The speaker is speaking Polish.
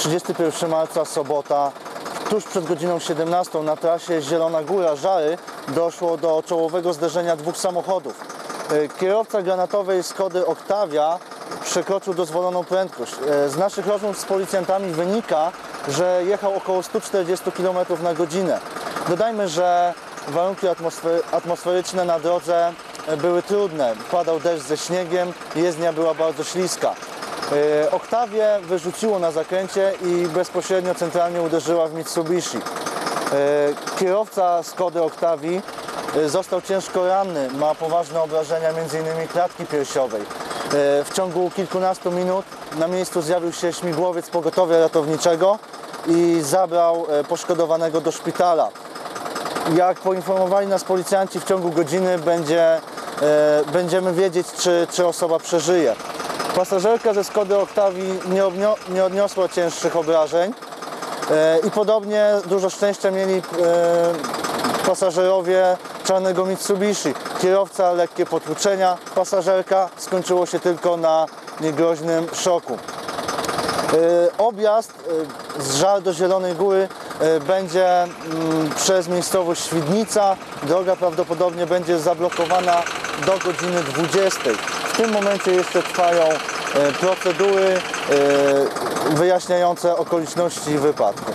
31 marca, sobota, tuż przed godziną 17 na trasie Zielona Góra Żary doszło do czołowego zderzenia dwóch samochodów. E, Kierowca granatowej Skody Octavia przekroczył dozwoloną prędkość. E, Z naszych rozmów z policjantami wynika, że jechał około 140 km na godzinę. Dodajmy, że warunki atmosfer- atmosferyczne na drodze e, były trudne. Padał deszcz ze śniegiem, jezdnia była bardzo śliska. E, Oktawię wyrzuciło na zakręcie i bezpośrednio centralnie uderzyła w Mitsubishi. E, Kierowca Skody Oktawii e, został ciężko ranny, ma poważne obrażenia m.in. klatki piersiowej. W ciągu kilkunastu minut na miejscu zjawił się śmigłowiec pogotowia ratowniczego i zabrał poszkodowanego do szpitala. Jak poinformowali nas policjanci, w ciągu godziny będzie, będziemy wiedzieć, czy, czy osoba przeżyje. Pasażerka ze Skody Octavii nie, nie odniosła cięższych obrażeń e, i podobnie dużo szczęścia mieli e, pasażerowie czarnego Mitsubishi. Kierowca lekkie potłuczenia, pasażerka skończyło się tylko na niegroźnym szoku. E, Objazd z Żar do Zielonej Góry będzie mm, przez miejscowość Świdnica. Droga prawdopodobnie będzie zablokowana do godziny 20. W tym momencie jeszcze trwają e, procedury e, wyjaśniające okoliczności wypadku.